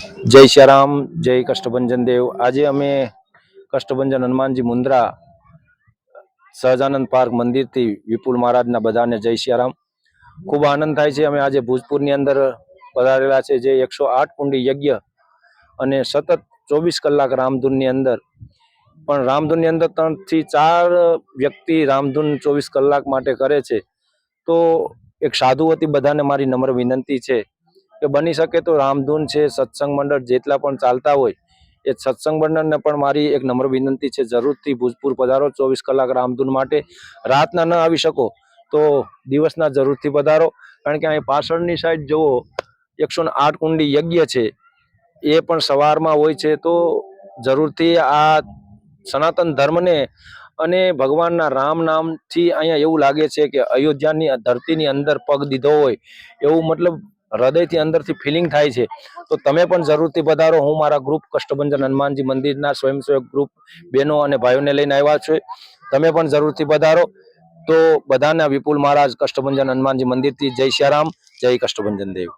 જય શ્યારામ, જય કષ્ટભંજન દેવ. આજે અમે કષ્ટભંજન હનુમાનજી મુન્દ્રા સહજાનંદ પાર્ક મંદિરથી વિપુલ મહારાજના બધાને જય શ્યારામ. ખૂબ આનંદ થાય છે, અમે આજે ભૂજપુરની અંદર પધારેલા છે જે એકસો આઠ કુંડી યજ્ઞ અને સતત ચોવીસ કલાક રામધૂનની અંદર. પણ રામધૂનની અંદર ત્રણથી ચાર વ્યક્તિ રામધૂન ચોવીસ કલાક માટે કરે છે. તો એક સાધુ વતી બધાને મારી નમ્ર વિનંતી છે. કે બની શકે તો રામધૂન છે, સત્સંગ મંડળ જેટલા પણ ચાલતા હોય, એ સત્સંગ મંડળને પણ મારી એક નમ્ર વિનંતી છે. જરૂરથી ભૂજપુર પધારો, ચોવીસ કલાક રામધૂન માટે. રાતના ન આવી શકો તો દિવસના જરૂરથી પધારો. કારણ કે અહીં પાછળની સાઈડ જુઓ, એકસો આઠ કુંડી યજ્ઞ છે. એ પણ સવારમાં હોય છે તો જરૂરથી આ સનાતન ધર્મને અને ભગવાનના રામ નામથી અહીંયા એવું લાગે છે કે અયોધ્યાની ધરતીની અંદર પગ દીધો હોય. એવું મતલબ હૃદયથી અંદરથી ફિલિંગ થાય છે. તો તમે પણ જરૂરથી પધારો હું મારા ગ્રુપ કષ્ટભંજન હનુમાનજી મંદિરના સ્વયંસેવક ગ્રુપ બહેનો અને ભાઈઓને લઈને આવ્યા છે. તમે પણ જરૂરથી પધારો તો બધાના વિપુલ મહારાજ કષ્ટભંજન હનુમાનજી મંદિરથી જય શ્યારામ, જય કષ્ટભંજન દેવ.